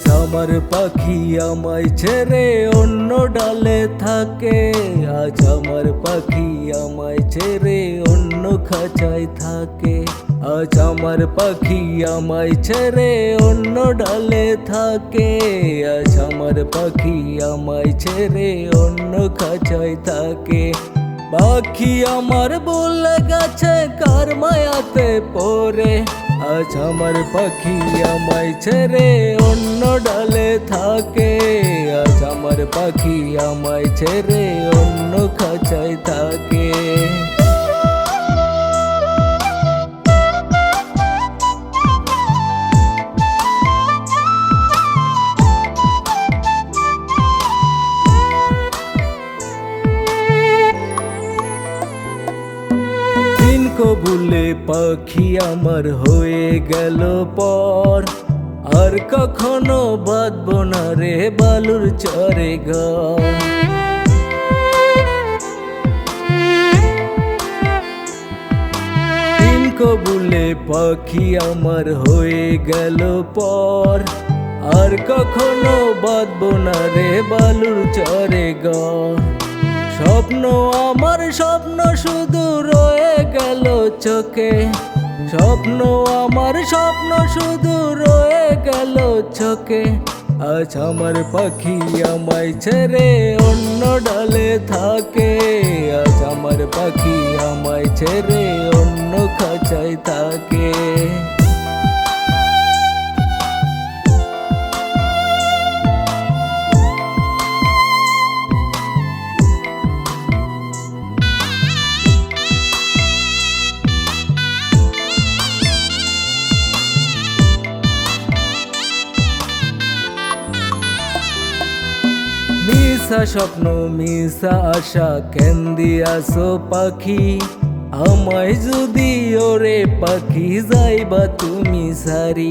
আমার পাখি আমায় ছেড়ে অন্য ডালে থাকে। আজ আমার পাখি আমায় ছেড়ে অন্য খাঁচায় থাকে। আজ আমার পাখি আমায় ছেড়ে অন্য ডালে থাকে। আজ আমার পাখি আমায় ছেড়ে অন্য খাঁচায় থাকে। পাখি আমার বলে গেছে কার মায়াতে পড়ে? আজ আমার পাখি আমায় ছেড়ে অন্য ডালে থাকে। আজ আমার পাখি আমায় ছেড়ে অন্য খাঁচায় থাকে। কবুলে পাখি আমার হয়ে গেল পর। আর কখনো বাঁধব না রে বালুর চরে দিন কবুলে পাখি আমার হয়ে গেল পর। আর কখনো বাঁধব না রে বালুর চরে ঘর। স্বপ্ন, আমার স্বপ্ন শুধু রয়ে গেল চোখে। স্বপ্ন, আমার স্বপ্ন শুধু রয়ে গেল চোখে। আজ আমার পাখি আমায় ছেড়ে অন্য ডালে থাকে। আজ আমার পাখি আমায় ছেড়ে মিশা স্বপ্ন, মিশা আশা কেন দিয়াছো পাখি। আমায় যদি ওরে পাখি যাইবা তুমি সারি।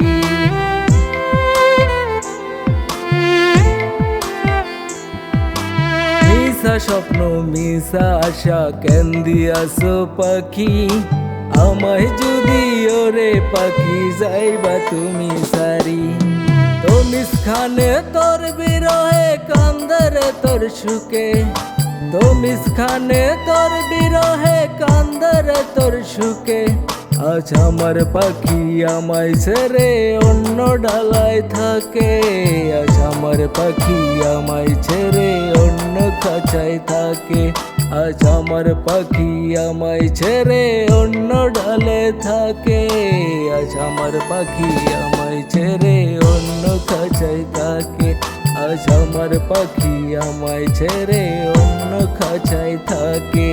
মিশা স্বপ্ন, মিশা আশা কেন দিয়াছো পাখি। আমায় যদি ওরে পাখি যাইবা তুমি সারি। তমিস খানে তোর বিরহে কান্দরে তোর সুখে। তমিস খানে তোর বিরহে কান্দরে তোর সুখে। আজ আমার পাখি আমায় ছেড়ে অন্য ডালায় থাকে। আজ আমার পাখি আমায় ছেড়ে অন্য খাঁচায় থাকে। আজ আমার পাখি আমায় ছেড়ে অন্য ডালে থাকে। আজ আমার পাখি আমায় ছেড়ে অন্য খাঁচায় থাকে। আজ আমার পাখি আমায় ছেড়ে অন্য খাঁচায় থাকে।